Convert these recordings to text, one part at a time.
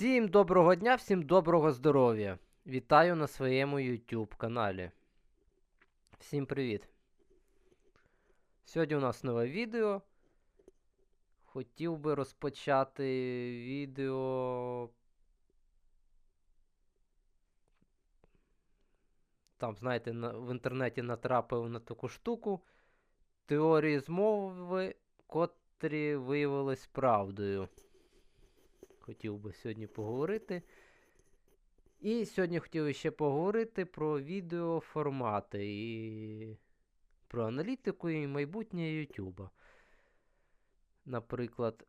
Всім доброго дня, всім доброго здоров'я. Вітаю на своєму YouTube каналі. Всім привіт. Сьогодні у нас нове відео. Хотів би розпочати відео. Там, знаєте, на, в інтернеті натрапив на таку штуку. Теорії змови, котрі виявились правдою хотів би сьогодні поговорити. І сьогодні хотів ще поговорити про відеоформати і про аналітику і майбутнє Ютуба. Наприклад,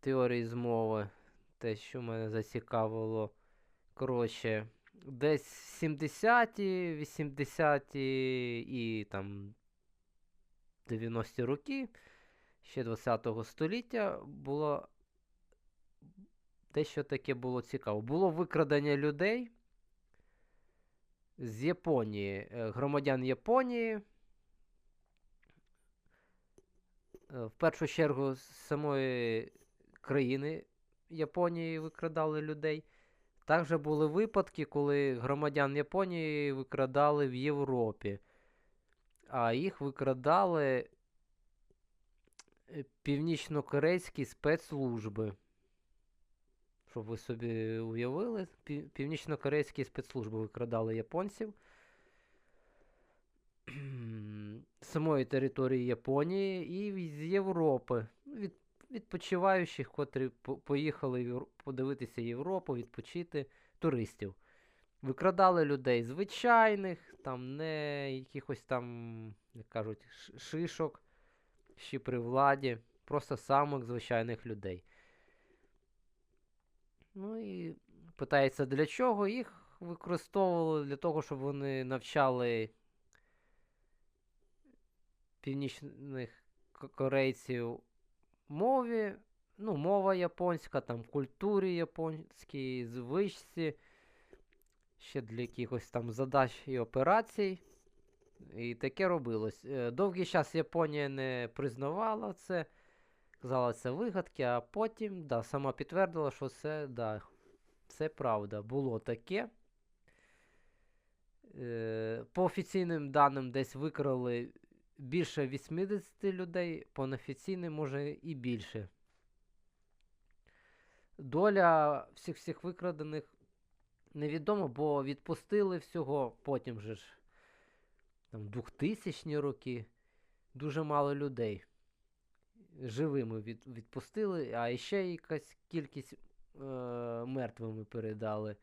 теорії змови, те, що мене зацікавило. Коротше, десь 70-ті, 80-ті і там 90-ті роки ще 20-го століття було дещо таке було цікаво. Було викрадення людей з Японії, е, громадян Японії. Е, в першу чергу з самої країни Японії викрадали людей. Також були випадки, коли громадян Японії викрадали в Європі, а їх викрадали е, північно-корейські спецслужби. Щоб ви собі уявили, північно-корейські спецслужби викрадали японців самої території Японії і з Європи. Від, Відпочиваючих, котрі поїхали подивитися Європу, відпочити туристів. Викрадали людей звичайних, там не якихось там, як кажуть, шишок, ще при владі, просто самих звичайних людей. Ну і питається, для чого їх використовували для того, щоб вони навчали північних корейців мові. Ну, мова японська, там культурі японській, звичці, ще для якихось там задач і операцій. І таке робилось. Е, довгий час Японія не признавала це. Казала, це вигадки, а потім да, сама підтвердила, що це да, це правда. Було таке. Е, По офіційним даним десь викрали більше 80 людей, по неофіційним, може, і більше. Доля всіх всіх викрадених невідома, бо відпустили всього потім же ж там 2000 роки дуже мало людей живими від, відпустили, а ще якась кількість е, мертвими передали.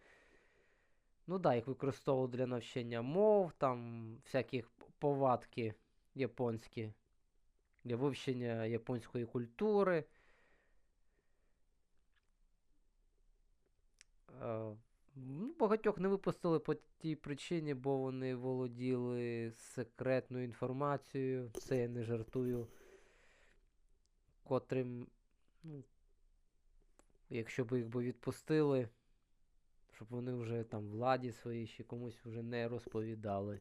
Ну да, їх використовували для навчання мов, там всяких повадки японські, для вивчення японської культури. Е, ну, Багатьох не випустили по тій причині, бо вони володіли секретною інформацією. Це я не жартую котрим, ну, якщо б їх би відпустили, щоб вони вже там владі своїй ще комусь вже не розповідали.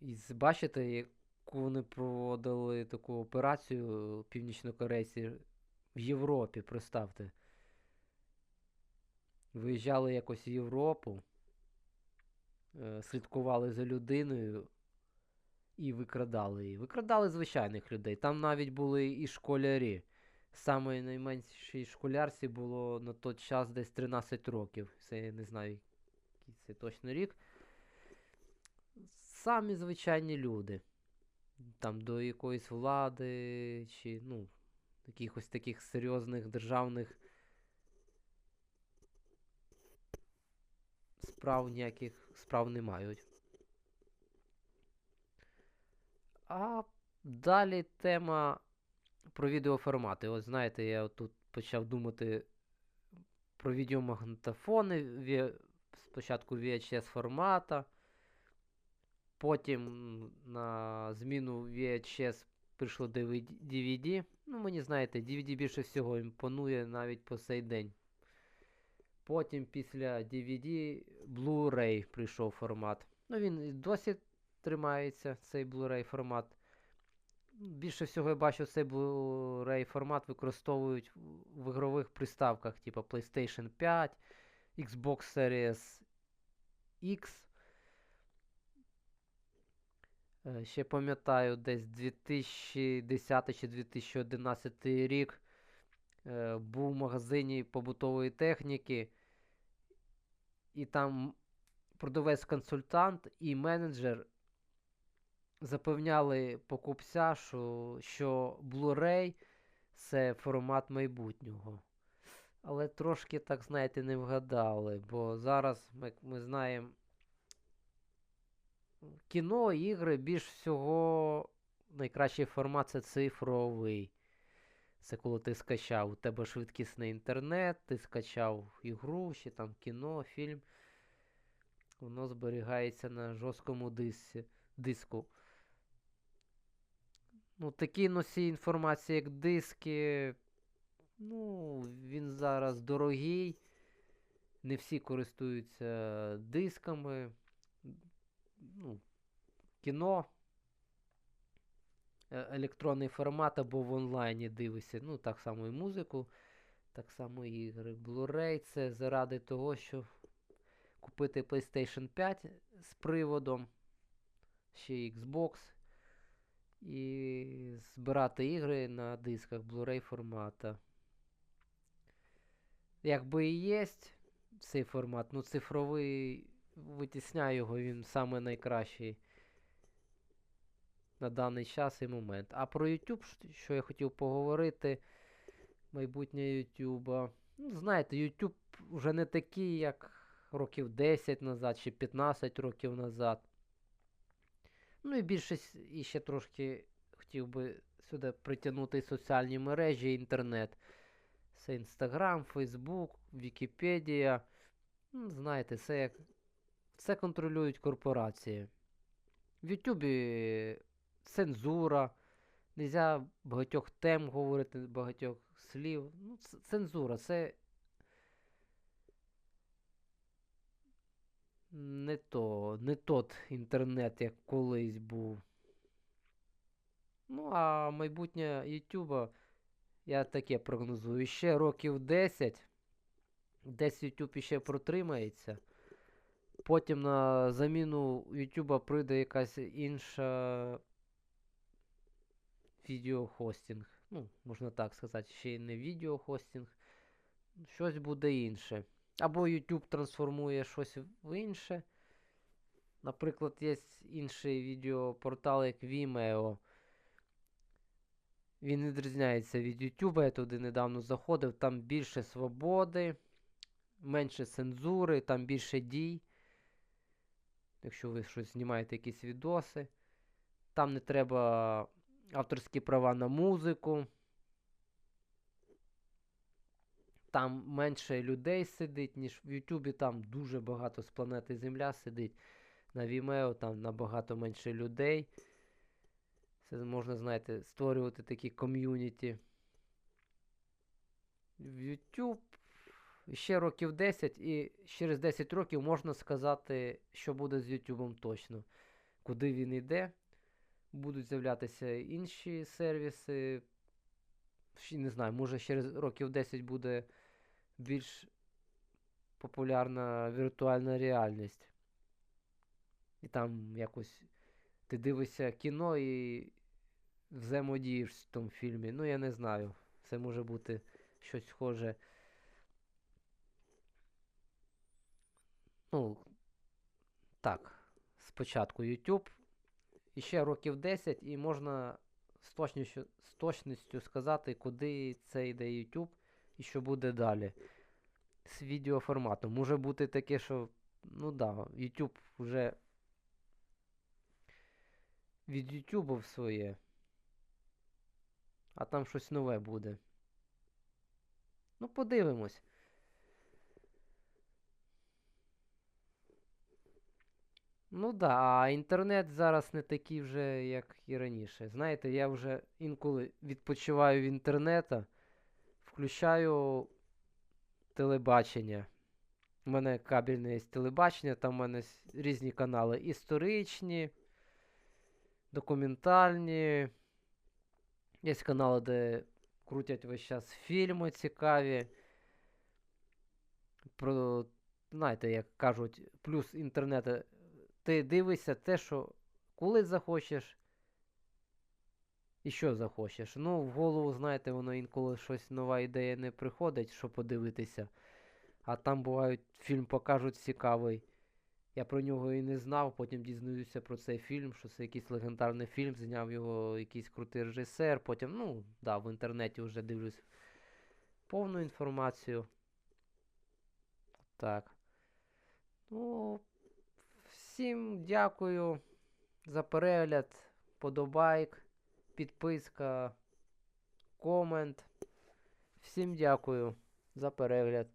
І бачите, яку вони проводили таку операцію північнокорейці в Європі, представте. Виїжджали якось в Європу, е, слідкували за людиною і викрадали її. Викрадали звичайних людей. Там навіть були і школярі. Саме найменшій школярці було на той час десь 13 років. Це я не знаю, який це точно рік. Самі звичайні люди. Там до якоїсь влади, чи, ну, якихось таких серйозних державних справ ніяких справ не мають. А далі тема про відеоформати. Ось знаєте, я тут почав думати про відеомагнітофони. Спочатку VHS формата. Потім на зміну VHS прийшло DVD. Ну, мені знаєте, DVD більше всього імпонує навіть по сей день. Потім після DVD Blu-ray прийшов формат. Ну, він досі тримається цей Blu-ray формат. Більше всього я бачу цей Blu-ray формат використовують в ігрових приставках, типу PlayStation 5, Xbox Series X. Е, ще пам'ятаю, десь 2010 чи 2011 рік е, був в магазині побутової техніки, і там продавець-консультант і менеджер запевняли покупця, що, що Blu-ray це формат майбутнього. Але трошки, так знаєте, не вгадали, бо зараз ми, ми знаємо. Кіно, ігри більш всього найкращий формат це цифровий. Це коли ти скачав, у тебе швидкісний інтернет, ти скачав ігру, чи там кіно, фільм. Воно зберігається на жорсткому диску. Ну, Такі носії інформації, як диски, ну, він зараз дорогий. Не всі користуються дисками ну, кіно, е, електронний формат або в онлайні дивишся. Ну, так само і музику, так само і ігри. Blu-ray це заради того, що купити PlayStation 5 з приводом, ще Xbox. І збирати ігри на дисках Blu-ray формата. Якби і є цей формат, ну цифровий витісняю його, він саме найкращий на даний час і момент. А про YouTube, що я хотів поговорити, майбутнє YouTube. Ну, знаєте, YouTube вже не такий, як років 10 назад чи 15 років назад. Ну і більшість і ще трошки хотів би сюди притягнути соціальні мережі, інтернет. Це Інстаграм, Фейсбук, Вікіпедія. Ну, Знаєте, це як все контролюють корпорації. В Ютубі цензура. Нельзя багатьох тем говорити, багатьох слів. Ну, Цензура це не то, не тот інтернет, як колись був. Ну, а майбутнє Ютуба, я таке прогнозую, ще років 10. Десь YouTube ще протримається. Потім на заміну YouTube прийде якась інша відеохостинг. Ну, можна так сказати, ще й не відеохостинг. Щось буде інше. Або YouTube трансформує щось в інше. Наприклад, є інший відеопортал, як Vimeo. Він відрізняється від YouTube. Я туди недавно заходив. Там більше свободи, менше цензури, там більше дій. Якщо ви щось знімаєте якісь відоси. Там не треба авторські права на музику. Там менше людей сидить, ніж в Ютубі там дуже багато з планети Земля сидить. На Vimeo там набагато менше людей. Це можна, знаєте, створювати такі ком'юніті. В YouTube ще років 10, і через 10 років можна сказати, що буде з YouTube точно. Куди він йде. Будуть з'являтися інші сервіси. Не знаю, може через років 10 буде більш популярна віртуальна реальність. І там якось ти дивишся кіно і взаємодієш в тому фільмі. Ну, я не знаю. Це може бути щось схоже. Ну, так, спочатку YouTube. І ще років 10, і можна з точністю, з точністю сказати, куди це йде YouTube і що буде далі. З відеоформатом. Може бути таке, що, ну да, YouTube вже від YouTube своє. А там щось нове буде. Ну, подивимось. Ну да, а інтернет зараз не такий вже, як і раніше. Знаєте, я вже інколи відпочиваю в інтернета, включаю телебачення. У мене кабельне є телебачення, там у мене різні канали історичні, документальні, Є канали, де крутять весь час фільми цікаві. Про, знаєте, як кажуть, плюс інтернету. Ти дивишся те, що коли захочеш. І що захочеш. Ну, в голову, знаєте, воно інколи щось нова ідея не приходить, що подивитися. А там бувають, фільм покажуть цікавий. Я про нього і не знав, потім дізнаюся про цей фільм, що це якийсь легендарний фільм, зняв його якийсь крутий режисер. Потім, ну, да, в інтернеті вже дивлюсь повну інформацію. Так. Ну, всім дякую за перегляд, подобайк, підписка, комент. Всім дякую за перегляд.